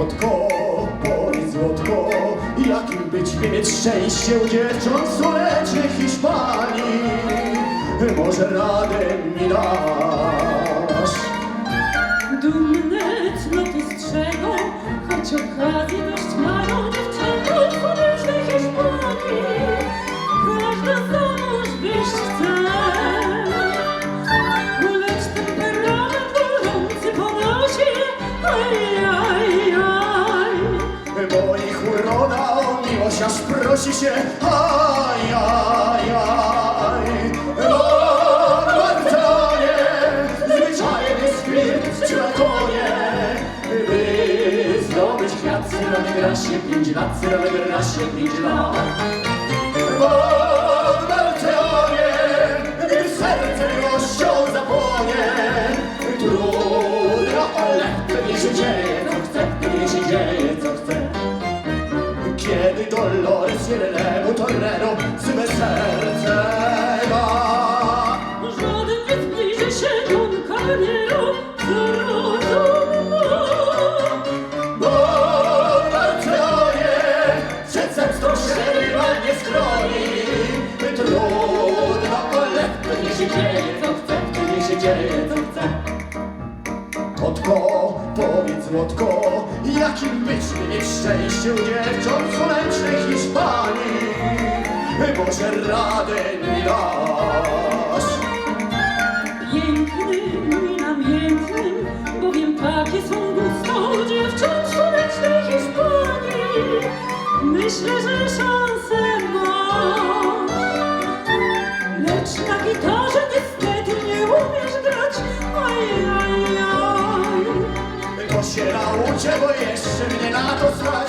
Złotko, powiedz złotko, jakim być by mieć szczęście u dziewcząt w słonecznej Hiszpanii? Może radę mi dasz? Dumne cnoty strzegą, choć okazję dość prosi się, aj, aj, aj. O, Bartonie, zwyczajem jest na konie, by zdobyć kwiat syrowy gra się pięć lat, syrowy gra się pięć lat. O, Bartonie, gdy serce miłością zapłonie, trudno, ale pewnie się dzieje, co chce, pewnie się dzieje, co chce. Kiedy Dolores wielemu torero swe serce ma. Żaden nie zbliży się Caballero, zarazem Bo zemstą się rywal nie schroni. Trudno, ale pewnie się dzieje, co chce, pewnie się dzieje, co chce. Kotko, powiedz złotko, jakim być by mieć szczęście u dziewcząt w słonecznej Hiszpanii? Może radę mi dasz? Pięknym i namiętnym, bowiem takie są gusto dziewcząt słonecznej Hiszpanii. Myślę, że szanse masz, lecz na gitarze niestety nie umiesz grać. Aj, aj, aj. To się nauczę, bo jeszcze mnie na to stać